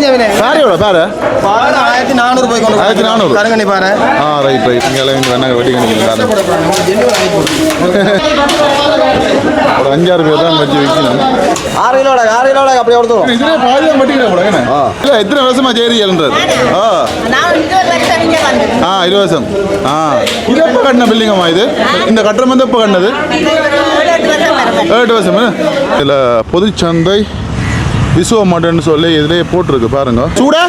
முடிஞ்சவனே பாரு எவ்வளோ பாரு. பாரு ஆயிரத்தி நானூறு போய் கொண்டு ஆயிரத்தி நானூறு. கருங்கண்ணி பாரு. ஆ ரைட் ரைட் இங்கே இங்கே வேணாங்க வெட்டி ஒரு அஞ்சாறு பேர் தான் வச்சு விற்கணும் ஆறு கிலோட ஆறு கிலோட அப்படியே கொடுத்துருவோம். இதுல பாதி தான் வெட்டிக்கிறேன் என்ன? இல்லை எத்தனை வருஷமா சேரி எழுன்றது ஆ. ஆ. இருபது வருஷம் ஆ இது எப்போ கட்டின பில்டிங்கம்மா இது? இந்த கட்டுறம் வந்து எப்போ கட்டினது? ஏழு எட்டு வருஷம் வருவேன் ஏழு வருஷம்? இதில் பொதுச்சந்தை விசுவ மட்டன் சொல்லி இதிலே போட்டிருக்கு பாருங்க. சூடா?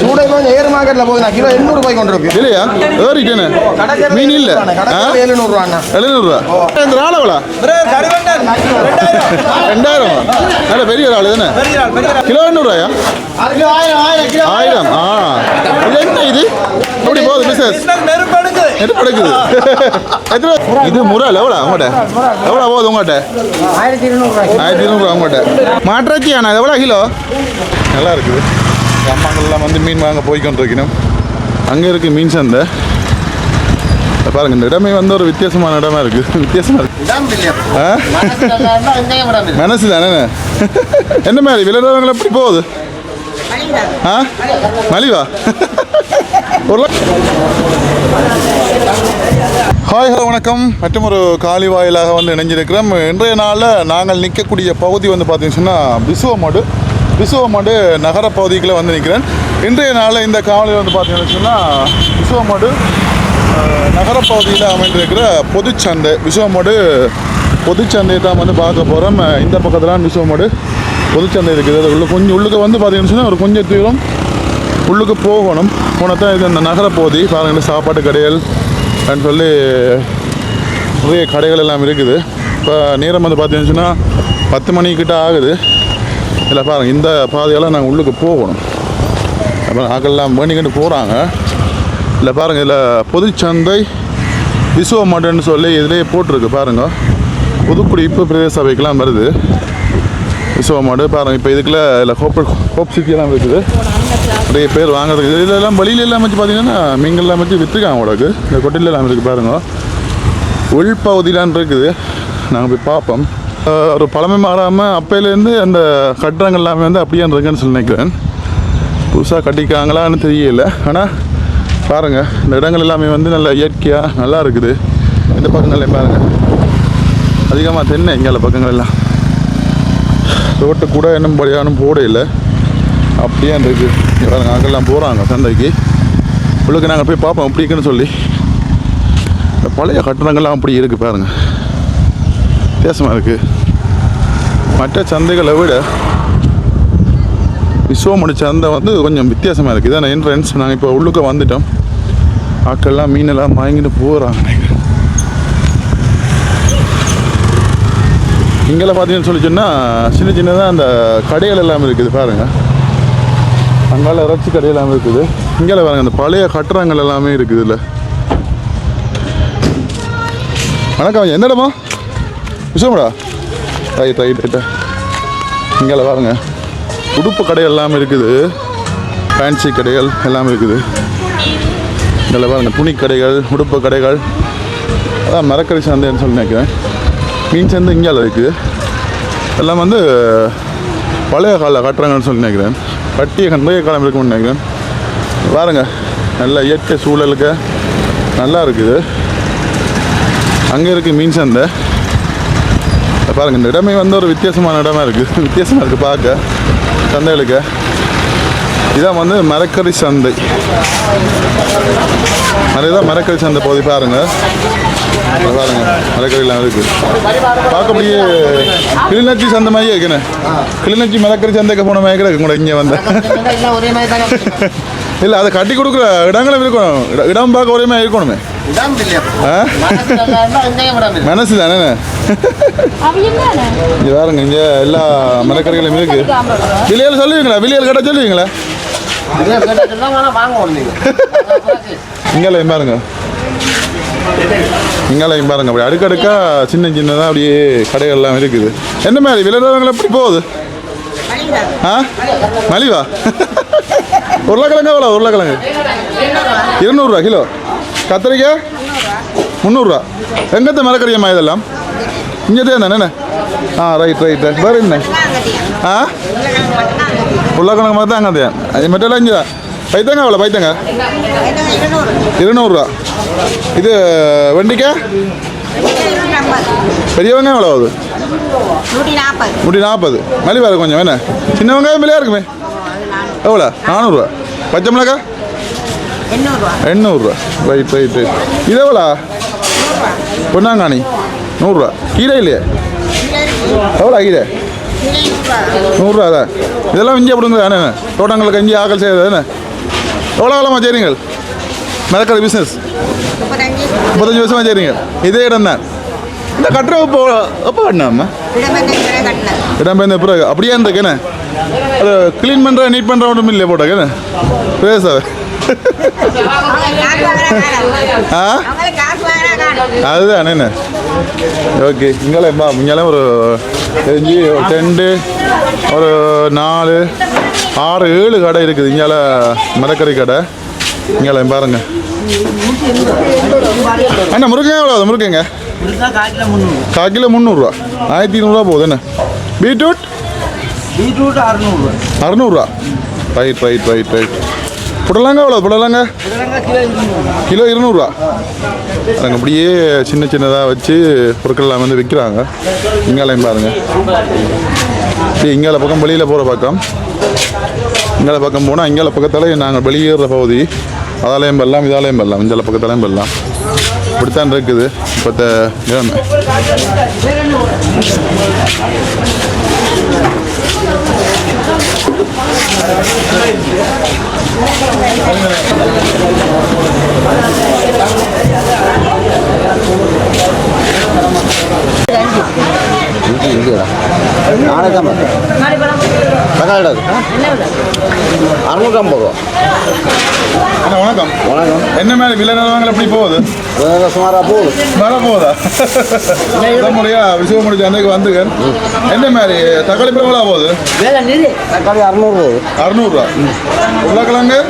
சூடை கொஞ்சம் ஏறு மார்க்கெட்ல போகுது கிலோ எண்ணூறு போய் கொண்டு இருக்கு இல்லையா? ஏறிட்டேனே. மீன் இல்லை. கடற்கரை எழுநூறு ரூபா எழுநூறுவா? இந்த ஆளவளா ரெண்டாயிரம். நல்ல பெரிய ஆள் தானே? கிலோ எண்ணூறுவாயா? ஆயிரம் ஆ. இது என்ன இது? எப்படி போகுது பிசினஸ் நெருப்படுக்குது. இது முறால் எவ்வளோ உங்கள்கிட்ட? எவ்வளோ போகுது உங்கள்கிட்ட? ஆயிரத்தி இருநூறு ரூபாய் ஆயிரத்தி இருநூறுவா உங்கள்கிட்ட. மாட்டிறச்சியாண்ணா இது எவ்வளோ கிலோ? நல்லா இருக்குது. அம்மாங்கள்லாம் வந்து மீன் வாங்க போய்க்கொண்டிருக்கணும். அங்கே இருக்குது மீன் சந்தை. பாருங்க இந்த இடமே வந்து ஒரு வித்தியாசமான இடமா இருக்குது வித்தியாசமா இருக்கு. ஆ? மனசு தானே? என்ன மாதிரி விளையாடுறவங்க எப்படி போகுது? ஆ? மலிவா? ஒரு ஹாய் ஹலோ வணக்கம். மற்றும் ஒரு காலி வாயிலாக வந்து இணைஞ்சிருக்கிறோம். இன்றைய நாளில் நாங்கள் நிற்கக்கூடிய பகுதி வந்து பார்த்தீங்கன்னு சொன்னால் விசுவமாடு நகர பகுதிக்குள்ளே வந்து நிற்கிறேன். இன்றைய நாளில் இந்த காவலில் வந்து பார்த்தீங்கன்னு சொன்னால் விசுவமாடு நகரப்பகுதியில் அமைந்திருக்கிற பொதுச்சந்தை விசுவமடு பொதுச்சந்தையை தான் வந்து பார்க்க போகிறோம் இந்த பக்கத்தில் விசுவமடு பொதுச்சந்தை இருக்குது அது உள்ள கொஞ்சம் உள்ளுக்கு வந்து பார்த்தீங்கன்னு சொன்னால் ஒரு கொஞ்சம் தூரம் உள்ளுக்கு போகணும். போனதான் இது இந்த நகரப்பகுதி பாருங்கள் சாப்பாட்டு கடைகள் அப்படின்னு சொல்லி நிறைய கடைகள் எல்லாம் இருக்குது. இப்போ நேரம் வந்து பார்த்தீங்கன்னு சொன்னால் பத்து மணிக்கிட்ட ஆகுது. இதில் பாருங்கள் இந்த பாதையெல்லாம் நாங்கள் உள்ளுக்கு போகணும். அப்புறம் ஆக்கெல்லாம் வேண்டிக்கிட்டு போகிறாங்க இல்லை பாருங்கள் இதில் பொதுச்சந்தை விசுவ மடுன்னு சொல்லி இதிலே போட்டிருக்கு பாருங்கள் புதுக்குடிப்பு பிரதேச சபைக்கெலாம் வருது. விசுவ மாடு பாருங்கள் இப்போ இதுக்குள்ள இதில் ஹோப் ஹோப் சிட்டியெல்லாம் இருக்குது. நிறைய பேர் வாங்குறதுக்கு இதெல்லாம் வழியில எல்லாம் வச்சு பார்த்தீங்கன்னா மீன்கள்லாம் வச்சு விற்றுருக்காங்க உங்களுக்கு இந்த கொட்டில எல்லாம் இருக்குது பாருங்க. உள்பகுதியிலான் இருக்குது. நாங்கள் போய் பார்ப்போம். ஒரு பழமை மாறாமல் அப்போலேருந்து அந்த கட்டுறங்கள் எல்லாமே வந்து அப்படியே இருக்குன்னு சொல்லி நினைக்கிறேன். புதுசாக கட்டிக்காங்களான்னு தெரியல. ஆனால் பாருங்கள் இந்த இடங்கள் எல்லாமே வந்து நல்ல இயற்கையாக நல்லா இருக்குது. இந்த பக்கங்களே பாருங்கள் அதிகமாக தென்னை இங்கே பக்கங்கள் எல்லாம். ரோட்டு கூட இன்னும் படியானும் போட இல்லை. அப்படியே இருக்குது இது பாருங்க அங்கெல்லாம் போகிறாங்க சந்தைக்கு. உள்ளுக்கு நாங்கள் போய் பார்ப்போம் அப்படி இருக்குன்னு சொல்லி. இந்த பழைய கட்டணங்கள்லாம் அப்படி இருக்குது பாருங்கள் வித்தியாசமாக இருக்குது மற்ற சந்தைகளை விட விஸ்வமணி சந்தை வந்து கொஞ்சம் வித்தியாசமாக இருக்குது இதான் என்ட்ரன்ஸ் நாங்கள் இப்போ உள்ளுக்க வந்துட்டோம். ஆக்கள்லாம் மீனெல்லாம் வாங்கிட்டு போகிறாங்க நினைக்கிறேன் இங்கே பார்த்தீங்கன்னு சொல்லி சொன்னால் சின்ன சின்னதாக அந்த கடைகள் எல்லாம் இருக்குது பாருங்கள் அங்கால இறைச்சி கடை எல்லாம் இருக்குது. இங்கே பாருங்கள் அந்த பழைய கட்டடங்கள் எல்லாமே இருக்குது இதில். வணக்கம் என்னடமா விஷயம்டா? ரைட் ரைட் ரைட்டா இங்கே பாருங்க. உடுப்பு கடை எல்லாமே இருக்குது. ஃபேன்சி கடைகள் எல்லாமே இருக்குது. இதில் பாருங்க துணி கடைகள் உடுப்பு கடைகள். அதான் மரக்கறி சந்தைன்னு சொல்லி நினைக்கிறேன். மீன் சந்தை இங்கே இருக்குது எல்லாம் வந்து பழைய கால கட்டுறாங்கன்னு சொல்லி நினைக்கிறேன். கட்டிய கண்டைய காலம் இருக்கும்னு நினைக்கிறேன். பாருங்க நல்ல இயற்கை சூழலுக்கு நல்லா இருக்குது. அங்கே இருக்குது மீன் சந்தை. இத பாருங்க இந்த இடமே வந்து ஒரு வித்தியாசமான இடமா இருக்குது வித்தியாசமாக இருக்குது பார்க்க சந்தைகளுக்கு இதான் வந்து மரக்கறி சந்தை. அதுதான் மரக்கறி சந்தை பகுதி பாருங்க. பாருங்க மரக்கறிலாம் இருக்கு. பார்க்க அப்படியே கிளிநொச்சி சந்தை மாதிரியே இருக்குண்ணே. கிளிநொச்சி மரக்கறி சந்தைக்கு போன மாதிரி இருக்கு கூட இங்கே வந்தேன் தானே இல்லை அதை கட்டி கொடுக்குற இடங்களும் இருக்கணும். இட- இடம் பார்க்க ஒரே மாதிரி இருக்கணுமே. மனசு தானே இங்கே பாருங்க இங்கே எல்லா மரக்கறிகளும் இருக்கு விலையில் சொல்லுவீங்களா விலையில் கேட்டால் சொல்லுவீங்களா இங்கேலையும் பாருங்க இங்கேலையும் பாருங்க அப்படி அடுக்கடுக்கா சின்ன சின்னதாக அப்படியே கடைகள்லாம் இருக்குது என்ன மாதிரி விளையாடுறவங்க எப்படி போகுது ஆ மலிவா உருளைக்கிழங்கு எவ்வளோ உருளைக்கிழங்கு இருநூறுவா கிலோ கத்திரிக்காய் முந்நூறுரூவா எங்கத்த மரக்கறியம்மா இதெல்லாம்? இங்கே தானே என்ன? ஆ ரைட் ரைட் வேறு என்ன? ஆ? உருளைக்கிழங்கு மாதிரி தான் அங்கே அது மட்டும் இங்கே தான் பைத்தங்க அவ்வளோ பைத்தங்க இருநூறுரூவா இது வெண்டிக்காய்? பெரிய எவ்வளோ ஆகுது? நூற்றி நாற்பது. நூற்றி கொஞ்சம் என்ன? சின்ன வெங்காயம் விலையா இருக்குமே? எவ்வளோ நானூறுரூவா பச்சை மிளகா எண்ணூறுரூவா ரைட் ரைட் ரைட் இது எவ்வளோ? பொன்னாங்காணி. நூறுரூவா கீரை இல்லையே? எவ்வளோ கீரை? நூறுரூவா தான். இதெல்லாம் இஞ்சி அப்படிங்க தானே? தோட்டங்களுக்கு இஞ்சி ஆக்கல் செய்யறது தானே? எவ்வளோ காலமாக செய்றீங்க மிளக்கடை பிஸ்னஸ் முப்பத்தஞ்சு. வருஷமாக செய்றீங்க இதே இடம் தான். இந்த கட்டுற இப்போ எப்போ கட்டினாம்மா இடமெல்லாம் கட்டினது இடம் பெயர்ந்த பிறகு. அப்படியே என்ன? அது க்ளீன் பண்ணுற நீட் பண்ணுற ஒன்றும் இல்லை போட்டாங்க என்ன? ஆ? அதுதான் என்ன? ஓகே இங்கே இங்கெல்லாம் ஒரு தெரிஞ்சு ஒரு ரெண்டு ஒரு நாலு ஆறு ஏழு கடை இருக்குது. இங்கால மரக்கறி கடை இங்கே பாருங்க அண்ணா முருங்கை எவ்வளோ அது முருங்கைங்க இருக்கா காட்டில் முந்நூறு கால் கிலோ முந்நூறுரூவா ஆயிரத்தி இரநூறுவா போகுது என்ன பீட்ரூட் பீட்ரூட் அறுநூறு அறநூறுவா ரைட் ரைட் ரைட் ரைட் புடலாங்க எவ்வளோ புடலாங்க? கிலோ இருநூறு. கிலோ இருநூறுவா நாங்கள் அப்படியே சின்ன சின்னதாக வச்சு பொருட்கள்லாம் வந்து விற்கிறாங்க இங்காலையும் பாருங்க. இங்கால பக்கம் வெளியில் போகிற பக்கம். இங்கால பக்கம் போனால் இங்கால பக்கத்தால் நாங்கள் வெளியேற பகுதி. அதாலையும் பெறலாம் இதாலையும் பெறலாம் இங்கால பக்கத்தாலையும் பெறலாம் இப்படித்தான் இருக்குது. இப்போத்த நிலைமை. 大丈。நாளைக்கு தான் தக்காளி அறுநூற்றம்பது ரூபா. அண்ணா வணக்கம். வணக்கம். என்ன மேலே விலை நிலவரங்கள் எப்படி போகுது? சுமாராக போகுது வர போதா முதல் முறையா விசுவமுடி சந்தைக்கு வந்துங்க என்ன மாதிரி தக்காளி எவ்வளோ போகுது? தக்காளி அறுநூறு போகுது. உருளைக்கிழங்கு?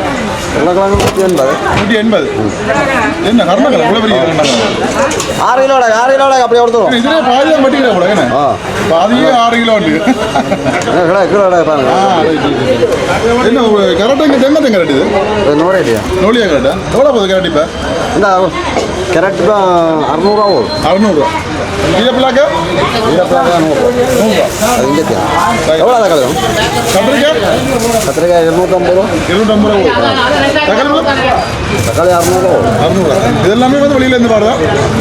உருளைக்கிழங்கு நூற்றி எண்பது. நூற்றி எண்பது. என்ன கர்ணக்கிழங்கு இவ்வளோ பெரிய ஆறு கிலோட ஆறு கிலோட அப்படியே கொடுத்துருவோம். இதுல பாதி தான் பட்டிக்கிற கூட என்ன? பாதியே ஆறு கிலோ உண்டு. கிலோ கிலோட பாருங்க. என்ன கரெக்டாக இங்கே தென்னை தெங்க கரெக்டு இது? நூறு ஐடியா நோலியா கரெக்டா எவ்வளோ போகுது கரெக்ட் இப்போ? இந்த கேரட் தான் அறுநூறுவா போகுது. அறுநூறுவா. நூறுரூவா அது இங்கே எவ்வளோ கத்திரிக்காய்? கத்திரிக்காய் இருநூற்றம்பது ரூபா. இருநூற்றம்பது ரூபா தக்காளி போகுது அறுநூறுவா இது எல்லாமே வந்து வெளியில இருந்து பாருதா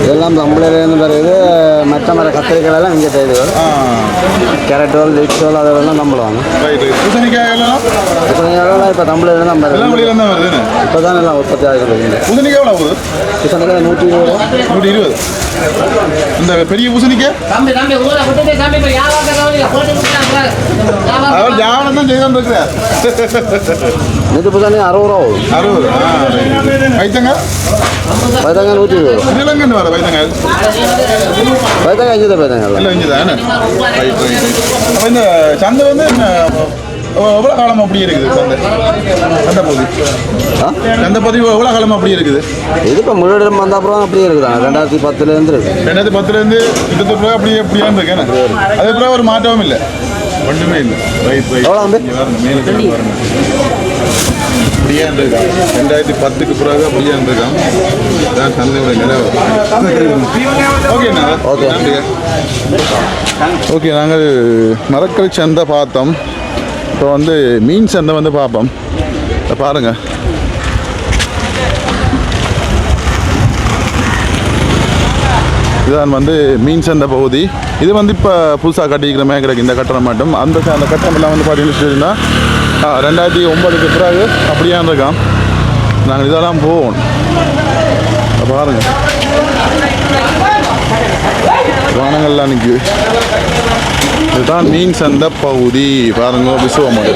இதெல்லாம் தம்பளையிலேருந்து வருது. மற்ற மர கத்திரிக்காய் எல்லாம் இங்கே ஆ. கேரட்டுகள் லிட்ஸுகள் அதெல்லாம் நம்மளுவாங்க பூசணிக்காய் கிருஷ்ணகிரிலாம் இப்போ இருந்து வருது இப்போ தான் எல்லாம் உற்பத்தி ஆகிறது பூசணிக்காய் எவ்வளோ போகுது கிருஷ்ணகிரி நூற்றி இருபது ரூபா. நூற்றி இருபது. இந்த பெரிய பூசணிக்காய் அவர் ஜாவனம் தான் செய்து இருக்கிறார் நூற்றி புதானி அறுபது ரூபா போகுது அறுபது. ஆ வைத்தங்க? நூற்றி இருபது வர வைத்தங்க? பைத்தங்காய் அஞ்சு தான் பைத்தங்காய் எல்லாம் இங்கே தானே அப்போ இந்த சந்தை வந்து எவ்வளோ காலம் அப்படி இருக்குது சந்தை சந்தை பகுதி சந்தை பதிவு எவ்வளோ காலம் அப்படி இருக்குது இது இப்போ முழுவதும் வந்த அப்புறம் அப்படியே இருக்குதாங்க ரெண்டாயிரத்தி பத்துலேருந்து இருக்கு ரெண்டாயிரத்தி பத்துலேருந்து இருபத்தி ரூபா அப்படியே அப்படியே இருக்கேன் அதே பிறகு ஒரு மாற்றமும் இல்லை ஒன்றுமே இல்லை ரைட் ரைட் எவ்வளோ வந்து அப்படியே இருந்திருக்கான் ரெண்டாயிரத்தி பத்துக்கு பிறகு அப்படியே இருந்திருக்கான் இதான் சந்தையோட நிலவு ஓகேண்ணா. நன்றிங்க ஓகே. நாங்கள் மரக்கறி சந்தை பார்த்தோம். இப்போ வந்து மீன் சந்தை வந்து பார்ப்போம். இதை பாருங்க. இதுதான் வந்து மீன் சந்தை பகுதி. இது வந்து இப்போ புதுசாக கட்டிக்கிற மாதிரி இந்த கட்டணம் மட்டும். அந்த அந்த கட்டணம் எல்லாம் வந்து பார்த்தீங்கன்னா ரெண்டாயிரத்தி ஒம்பதுக்கு பிறகு அப்படியே இருக்கான் நாங்கள் இதெல்லாம் போவோம். பாருங்க. வானங்கள்லாம் நிற்குது இதுதான் மீன் சந்த பகுதி. பாருங்க விசுவமாக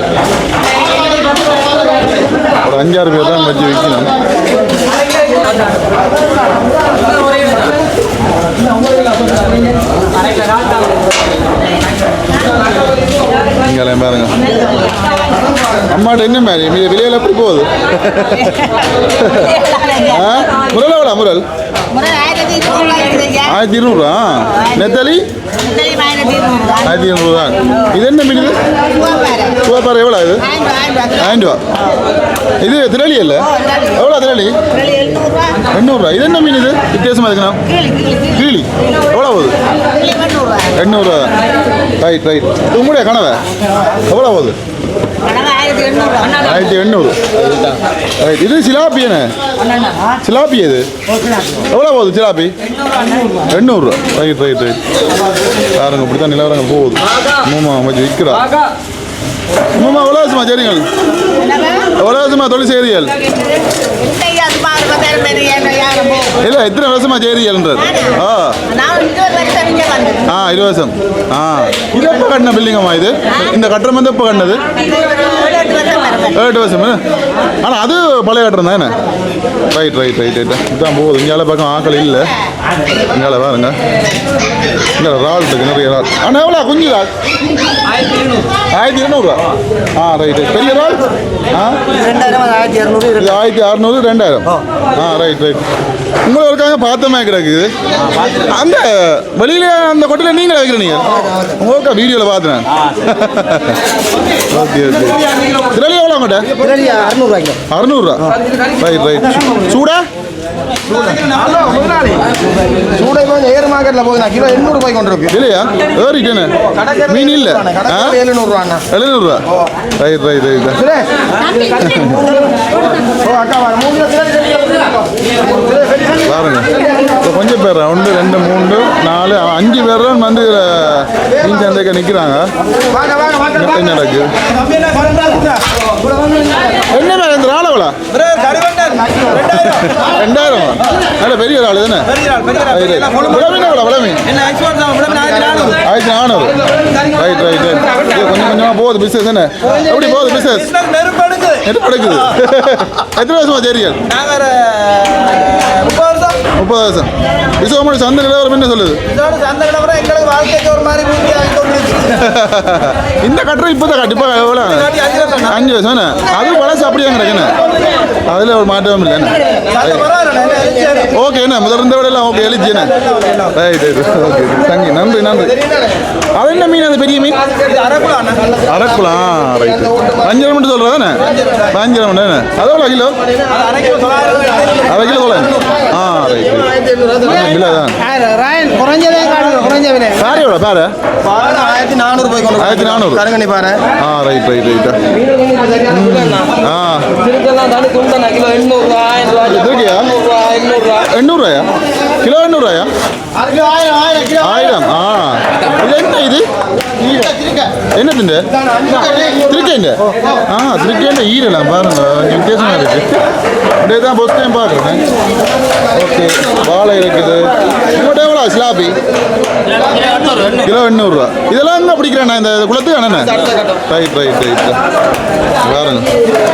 ஒரு அஞ்சாறு பேர் தான் வச்சு விற்கணும் நீங்களே பாருங்க அம்மாட்ட என்ன மாதிரி? மீ- வெளியில எப்படி போகுது? முரல் எவ்வளோ முரல்? ஆயிரத்தி இருநூறு? நெத்தலி? ஆயிரத்தி இருநூறு தான் இது என்ன மீன் இது. சூப்பார் எவ்வளோ இது? ஆயிரம் ரூபா. இது திரளி இல்ல எவ்வளோ திரளி. எண்ணூறுரூவா. இது என்ன மீன் இது? வித்தியாசமாக இருக்குண்ணா கீழே, கீழே, கீழே. கிளி எவ்வளோ போகுது கிளி எண்ணூறு ரூபாய். எண்ணூறுரூவா ரைட் ரைட் உங்களுடைய கனவை? எவ்வளோ போகுது ஆயிரத்தி எண்ணூறு. எண்ணூறு. ரைட் இது சிலாப்பி என்ன? சிலாப்பி இது எவ்வளோ போகுது சிலாப்பி எண்ணூறுரூவா ரைட் ரைட் ரைட் பாருங்க இப்படி தான் நிலவரங்கள் போகுது. மூமா கொஞ்சம் விற்கிறா மூமா எவ்வளோ வருஷமா சரிங்க எவ்வளோ வருஷமா தொழில் செய்கிறீர்கள் இல்லை எத்தனை வருஷமா செய்கிறீர்கள்ன்றது ஆ. இங்கே. ஆ இருபது வருஷம். ஆ. இது எப்போ கட்டின பில்டிங்கம்மா இது? இந்த கட்டுறம் வந்து எப்போ கட்டினது? எட்டு வருஷம் ஆனால் அது பழைய கட்டுறம் தானே? ரைட் ரைட் ரைட் ரைட் இதுதான் போகுது. இங்கால பக்கம் ஆக்கள் இல்லை. இங்கால பாருங்க. இங்கே ரால் இருக்கு நிறைய ரால். ஆனால் எவ்வளோ குஞ்சு ரால். ஆயிரத்தி இருநூறுவா ஆ ரைட் பெரிய ரால்? ஆ? ஆயிரத்தி இரநூறு ஆயிரத்தி அறநூறு ரெண்டாயிரம். ஆ ரைட் ரைட் உங்களை இருக்காங்க பார்த்தமே கிடக்குது. அந்த வெளியில அந்த கொட்டையில் நீங்களே வைக்கிறீங்க? உங்களுக்கு வீடியோவில் பார்த்தேன் ஓகே ஓகே. திரளி எவ்வளோ உங்கள்கிட்ட அறுநூறுவா. ரைட் ரைட் சூடா? சூடை கொஞ்சம் ஏர் மார்க்கெட்ல போகுது நான் கிலோ எண்ணூறு ரூபாய் கொண்டு இருக்கு இல்லையா? ஏறிட்டேனே. மீன் இல்லை. ஆ? எழுநூறு ரூபாண்ணா எழுநூறுவா ரைட் ரைட் ரைட். அக்கா மூணு பாருங்க. இப்போ கொஞ்சம் பேர் ஒன்று ரெண்டு மூணு நாலு அஞ்சு பேர் தான் வந்து மீன் சந்தைக்கு நிற்கிறாங்க என்ன நடக்கு. என்ன இந்த ஆளவளா ரெண்டாயிரம். நல்ல பெரிய ஆள் தானே? விளமீன் எவ்வளோ விளமீன் ஆயிரத்தி நானூறு. ரைட் ரைட் ரைட் கொஞ்சம் கொஞ்சமாக போகுது பிஸ்னஸ் என்ன எப்படி போகுது பிஸ்னஸ் என்ன நடக்குது? எத்தனை வருஷமா தெரியும் முப்பது வருஷம் விசுவமணி சந்தை நிலவரம் என்ன சொல்லுது? இந்த கட்டுரை இப்போ தான் கண்டிப்பாக எவ்வளோ அஞ்சு வருஷம் அது பழசு அப்படியே கிடக்குண்ணே அதில் ஒரு மாற்றமும் இல்லைண்ணே ஓகே என்ன? முதல் இருந்த விட எல்லாம் ஓகே எழுச்சி என்ன? ரைட் ரைட் ஓகே தங்கி நன்றி நன்றி. அது என்ன மீன்? அது பெரிய மீன்? அரக்குலாம் ரைட் அஞ்சரை மட்டும் சொல்கிறதானே அஞ்சரை மட்டும் அது எவ்வளோ கிலோ அரை கிலோ எவ்வளோ சாரி எவ்வளோ பேரு ஆயிரத்தி நானூறு ரூபாய் கொண்டு ஆயிரத்தி நானூறு. கருங்கண்ணி பாரு ஆ ரைட் ரைட் ரைட் ஆ. கிலோ எண்ணூறுரூவா ஆயிரம் ரூபா இதுக்கியா? முந்நூறுரூவா எண்ணூறுரூவா எண்ணூறுவாயா கிலோ எண்ணூறுவாயா ஆயிரம் ஆயிரம் ஆ. இது என்ன இது? என்ன திண்டு திருக்கேண்ட ஆ திருக்கேண்ட ஈரலாம் பாருங்க. கொஞ்சம் வித்தியாசமா இருக்கு. அப்படியே தான் ஃபஸ்ட் டைம் பார்க்குறேன். ஓகே வாழை இருக்குது. உங்கள்கிட்ட எவ்வளோ? சிலாபி? கிலோ எண்ணூறுரூவா. இதெல்லாம் என்ன பிடிக்கிறேண்ணா? நான் இந்த குளத்துக்கு அண்ணே ரைட் ரைட் ரைட் பாருங்க.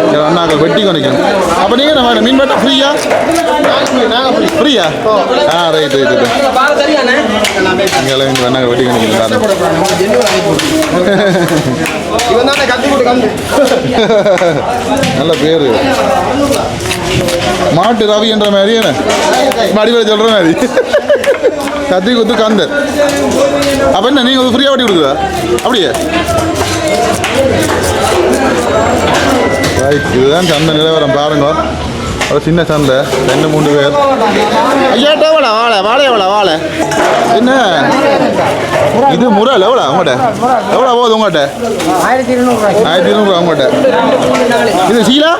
இங்க அண்ணாக்கள் வெட்டி கொண்டிக்கணும் அப்போ நீங்கள் நம்ம மீன் வெட்ட ஃப்ரீயா ஃப்ரீயா ஆ ரைட் ரைட் ரைட் இங்கே இங்கே அண்ணாக்கள் வெட்டி கொண்டிக்கணும் இவன் தானே கத்தி போட்டு கந்து நல்ல பேர். மாட்டு ரவி என்ற மாதிரி என்ன? வடிவில் சொல்கிற மாதிரி. கத்தி குத்து கந்தர். அப்போ என்ன நீங்கள் ஃப்ரீயாக வட்டி கொடுக்குதா அப்படியே. ரைட் இதுதான் சந்த நிலவரம். பாருங்க. ஒரு சின்ன சந்தை ரெண்டு மூணு பேர். ஐயாட்ட எவ்வளோ? வாழை வாழை எவ்வளோ வாழை? என்ன? இது முரல் எவ்வளோ உங்கள்கிட்ட? எவ்வளோ போகுது உங்கள்கிட்ட? ஆயிரத்தி இருநூறுவா ஆயிரத்தி இருநூறுவா உங்கள்கிட்ட. இது சீலா?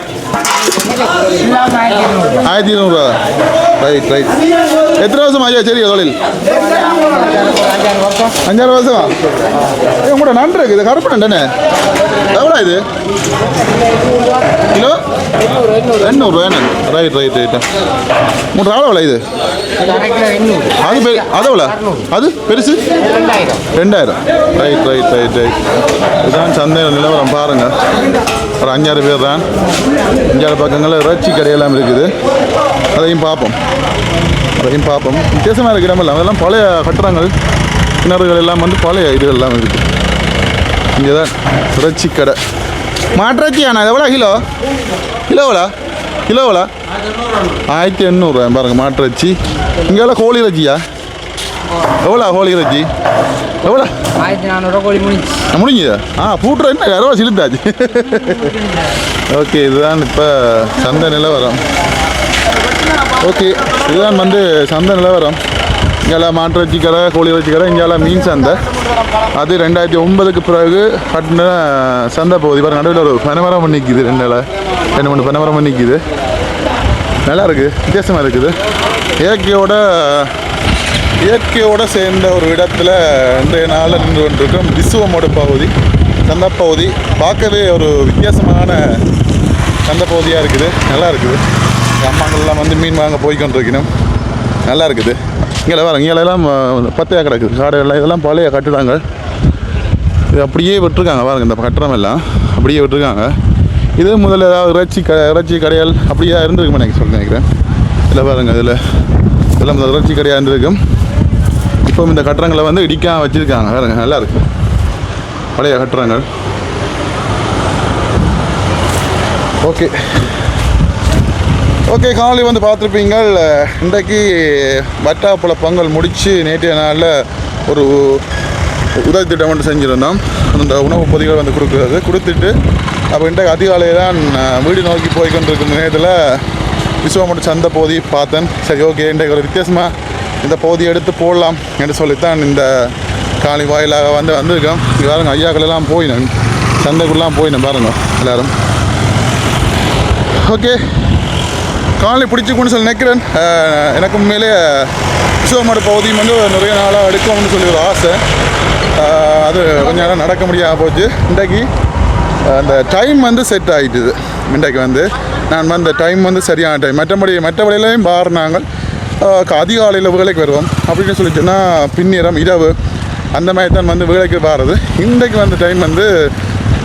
ஆயிரத்தி இருநூறுவா. ரைட் ரைட் எத்தனை வருஷம் ஐயா சரி தொழில்? அஞ்சாறு வருஷமா? உங்களோட நண்டு இருக்கு இது கருப்பு நண்டுண்ணே எவ்வளோ இது? கிலோ? எண்ணூறு என்ன ரைட் ரைட் ரைட் மூன்று ஆள் எவ்வளோ இது? அது பெ அது எவ்வளோ அது பெருசு? ரெண்டாயிரம். ரைட் ரைட் ரைட் ரைட் இதுதான் சந்தையில் நிலவரம் பாருங்க. ஒரு அஞ்சாறு பேர் தான். அஞ்சாறு பக்கங்களில் இறைச்சி கடையெல்லாம் இருக்குது. அதையும் பார்ப்போம். அதையும் பார்ப்போம். வித்தியாசமாக இருக்கிற இடமெல்லாம் அதெல்லாம் பழைய கட்டடங்கள் கிணறுகள் எல்லாம் வந்து பழைய இதுகள் எல்லாம் இருக்குது. இங்கே தான் இறைச்சி கடை. மாட்டிறைச்சி எவ்வளோ கிலோ? கிலோ எவ்வளோ கிலோவில் ஆயிரத்தி எண்ணூறுரூவா பாருங்க மாட்டு இறைச்சி. இங்கெல்லாம் கோழி இறைச்சியா? எவ்வளோ கோழி இறைச்சி? எவ்வளோ ஆயிரத்தி நானூறுரூவா கோழி முடிஞ்சு முடிஞ்சுதா? ஆ பூட்டுற என்ன? இரவா சிலுத்தாச்சு ஓகே இதுதான் இப்போ சந்தை நிலவரம். ஓகே இதுதான் வந்து சந்தை நிலவரம். இங்கெல்லாம் மாட்டு இறைச்சி கடை கோழி இறைச்சி கடை இங்கெல்லாம் மீன் சந்தை. அது ரெண்டாயிரத்தி ஒன்பதுக்கு பிறகு கட்டின சந்தை போகுது. இப்போ நடுவில் ஒரு பனைமரம் நிற்கிது ரெண்டு ரெண்டு மூணு பனைமரம் நிற்கிது நல்லா இருக்குது வித்தியாசமாக இருக்குது. இயற்கையோட இயற்கையோடு சேர்ந்த ஒரு இடத்துல இன்றைய நாளில் நின்று கொண்டிருக்கும் விசுவமோட பகுதி சந்தை பகுதி. பார்க்கவே ஒரு வித்தியாசமான சந்தை பகுதியாக இருக்குது. நல்லா இருக்குது. அம்மாங்கள்லாம் வந்து மீன் வாங்க போய் கொண்டிருக்கணும். நல்லா இருக்குது. இங்கே வர இங்கெல்லாம் பத்தையாக கிடக்குது. காடுகள்லாம் இதெல்லாம் பழைய கட்டிடங்கள். இது அப்படியே விட்டுருக்காங்க. பாருங்க இந்த கட்டடம் எல்லாம் அப்படியே விட்டுருக்காங்க. இது முதல்ல ஏதாவது இறைச்சி க இறைச்சி கடையால் அப்படியே இருந்திருக்குமே எனக்கு சொல்ல நினைக்கிறேன். இதில் பாருங்கள் இதில் இதெல்லாம் முதல்ல இறைச்சி கடையாக இருந்திருக்கும். இப்போ இந்த கட்டடங்களை வந்து இடிக்காம வச்சுருக்காங்க. பாருங்கள் நல்லா இருக்கு. பழைய கட்டடங்கள். ஓகே. ஓகே காலையில் வந்து பார்த்துருப்பீங்க. இன்றைக்கு வட்டாப்புல பொங்கல் முடித்து நேற்றைய நாளில் ஒரு உதவி திட்டம் ஒன்று செஞ்சுருந்தோம். அந்த உணவு பொதிகள் வந்து கொடுக்குறது. கொடுத்துட்டு அப்போ இன்றைக்கு அதிகாலையில் தான் நான் வீடு நோக்கி போய்கொண்டிருக்கும் நேரத்தில் விஸ்வமட்டு சந்தை பகுதி பார்த்தேன். சரி ஓகே இன்றைக்கு ஒரு வித்தியாசமாக இந்த பகுதியை எடுத்து போடலாம் என்று சொல்லித்தான் இந்த காலி வாயிலாக வந்து வந்திருக்கோம். இங்க பாருங்க ஐயாக்களெல்லாம் போயினேன். சந்தைக்குள்ளெலாம் போயினேன் பாருங்க எல்லோரும். ஓகே காலை பிடிச்சிக்குன்னு சொல்லி நினைக்கிறேன். எனக்கு உண்மையிலே விஸ்வமட பகுதியும் வந்து நிறைய நாளாக எடுக்கணும்னு சொல்லி ஒரு ஆசை. அது கொஞ்ச நேரம் நடக்க முடியாமல் போச்சு. இன்றைக்கு அந்த டைம் வந்து செட் ஆகிட்டுது இன்றைக்கு வந்து. நான் வந்து டைம் வந்து சரியான டைம் மற்றபடி மற்றபடியிலையும் பார் நாங்கள் அதிகாலையில் வேலைக்கு வருவோம். அப்படின்னு சொல்லிட்டுன்னா பின்னிரம் பின்னிறம் இரவு. அந்த மாதிரி தான் வந்து வேலைக்கு பாருது இன்றைக்கு வந்த டைம் வந்து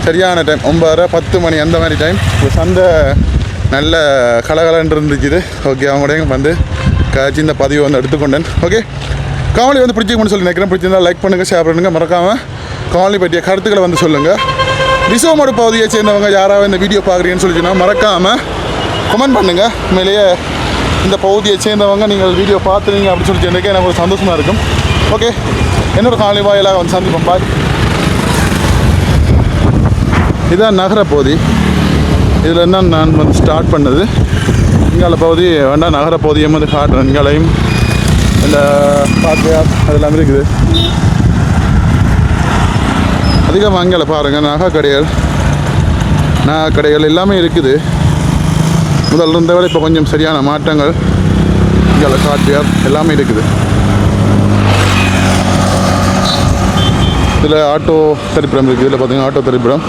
சரியான டைம் ஒன்பதரை பத்து மணி அந்த மாதிரி டைம் இப்போ சந்தை நல்ல கலகலன்னு இருந்துச்சுது ஓகே அவங்களோட வந்து காய்ச்சி இந்த பதிவை வந்து எடுத்துக்கொண்டேன். ஓகே? காவலி வந்து பிடிச்சிக்கணும்னு சொல்லி நினைக்கிறேன். பிடிச்சிருந்தா லைக் பண்ணுங்கள் ஷேர் பண்ணுங்கள் மறக்காமல் காவலி பற்றிய கருத்துக்களை வந்து சொல்லுங்கள் விசவமோட பகுதியை சேர்ந்தவங்க யாராவது இந்த வீடியோ பார்க்குறீங்கன்னு சொல்லி சொன்னால் மறக்காமல் கமெண்ட் பண்ணுங்கள் உண்மையிலேயே இந்த பகுதியை சேர்ந்தவங்க நீங்கள் வீடியோ பார்த்துறீங்க அப்படின்னு சொல்லி சொன்னதுக்கு எனக்கு ஒரு சந்தோஷமாக இருக்கும். ஓகே என்னோட காலை வாயிலாக வந்து சந்திப்போம். பாய் இதுதான் நகர பகுதி. இதில் என்ன நான் வந்து ஸ்டார்ட் பண்ணது. இங்கால பகுதி வேண்டாம் நகர பகுதியும் வந்து காட்டுறேன். இங்காலையும் இந்த பாத்தியார் அதெல்லாமே இருக்குது. அதிகமாக அங்கே பாருங்கள் நகை கடைகள் நகை கடைகள் எல்லாமே இருக்குது. முதல்ல இருந்த வேலை இப்போ கொஞ்சம் சரியான மாற்றங்கள் இங்கே காட்டியார் எல்லாமே இருக்குது. இதில் ஆட்டோ தரிப்புறம் இருக்குது. இதில் பார்த்தீங்கன்னா ஆட்டோ திரைப்படம்.